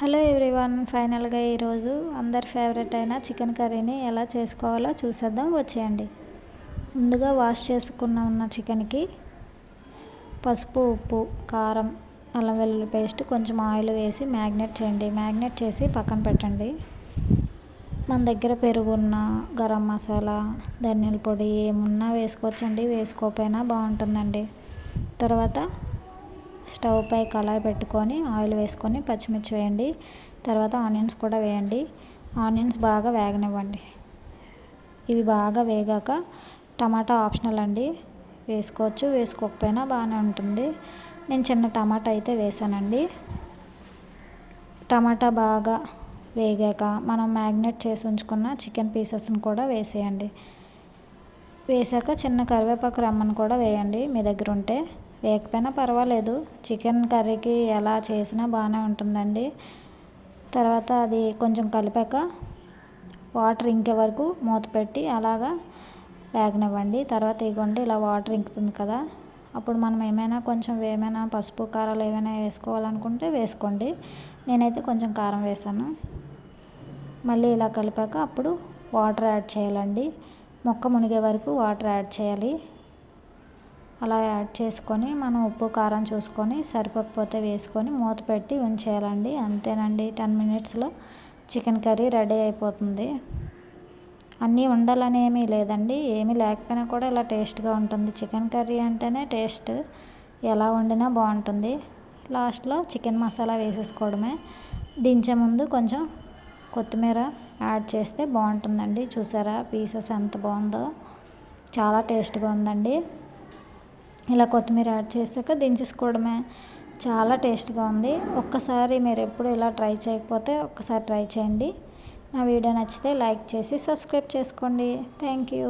Hello everyone ఫైనల్గా ఈరోజు అందరి ఫేవరెట్ అయిన చికెన్ కర్రీని ఎలా చేసుకోవాలో చూసేద్దాం. వచ్చేయండి. ముందుగా వాష్ చేసుకున్న ఉన్న చికెన్కి పసుపు ఉప్పు కారం అల్లం వెల్లుల్లి పేస్ట్ కొంచెం ఆయిల్ వేసి మ్యాగ్నెట్ చేయండి. మ్యాగ్నెట్ చేసి పక్కన పెట్టండి. మన దగ్గర పెరుగున్న గరం మసాలా ధనియాల పొడి ఏమున్నా వేసుకోవచ్చండి. వేసుకోకపోయినా బాగుంటుందండి. తర్వాత స్టవ్ పై కళాయి పెట్టుకొని ఆయిల్ వేసుకొని పచ్చిమిర్చి వేయండి. తర్వాత ఆనియన్స్ కూడా వేయండి. ఆనియన్స్ బాగా వేగనివ్వండి. ఇవి బాగా వేగాక టమాటా ఆప్షనల్ అండి. వేసుకోవచ్చు. వేసుకోకపోయినా బాగానే ఉంటుంది. నేను చిన్న టమాటా అయితే వేసానండి. టమాటా బాగా వేగాక మనం మ్యాగ్నేట్ చేసి ఉంచుకున్న చికెన్ పీసెస్ని కూడా వేసేయండి. వేసాక చిన్న కరివేపాకు రమ్మని కూడా వేయండి మీ దగ్గర ఉంటే. వేయకపోయినా పర్వాలేదు. చికెన్ కర్రీకి ఎలా చేసినా బాగానే ఉంటుందండి. తర్వాత అది కొంచెం కలిపాక వాటర్ ఇంకే వరకు మూత పెట్టి అలాగా వేగనివ్వండి. తర్వాత ఇగోండి ఇలా వాటర్ ఇంకుతుంది కదా. అప్పుడు మనం ఏమైనా కొంచెం ఏమైనా పసుపు కారాలు ఏమైనా వేసుకోవాలనుకుంటే వేసుకోండి. నేనైతే కొంచెం కారం వేసాను. మళ్ళీ ఇలా కలిపాక అప్పుడు వాటర్ యాడ్ చేయాలండి. మొక్క మునిగే వరకు వాటర్ యాడ్ చేయాలి. అలా యాడ్ చేసుకొని మనం ఉప్పు కారం చూసుకొని సరిపోకపోతే వేసుకొని మూత పెట్టి ఉంచేయాలండి. అంతేనండి. టెన్ మినిట్స్లో చికెన్ కర్రీ రెడీ అయిపోతుంది. అన్నీ ఉండాలని ఏమీ లేదండి. ఏమీ లేకపోయినా కూడా ఇలా టేస్ట్గా ఉంటుంది. చికెన్ కర్రీ అంటేనే టేస్ట్. ఎలా వండినా బాగుంటుంది. లాస్ట్లో చికెన్ మసాలా వేసేసుకోవడమే. దించే ముందు కొంచెం కొత్తిమీర యాడ్ చేస్తే బాగుంటుందండి. చూసారా? పీసెస్ ఎంత బాగుందో. చాలా టేస్ట్గా ఉందండి. ఇలా కొత్తిమీర యాడ్ చేసాక దించేసుకోవడమే. చాలా టేస్ట్గా ఉంది. ఒక్కసారి మీరు ఎప్పుడు ఇలా ట్రై చేయకపోతే ఒక్కసారి ట్రై చేయండి. నా వీడియో నచ్చితే లైక్ చేసి సబ్స్క్రైబ్ చేసుకోండి. Thank you.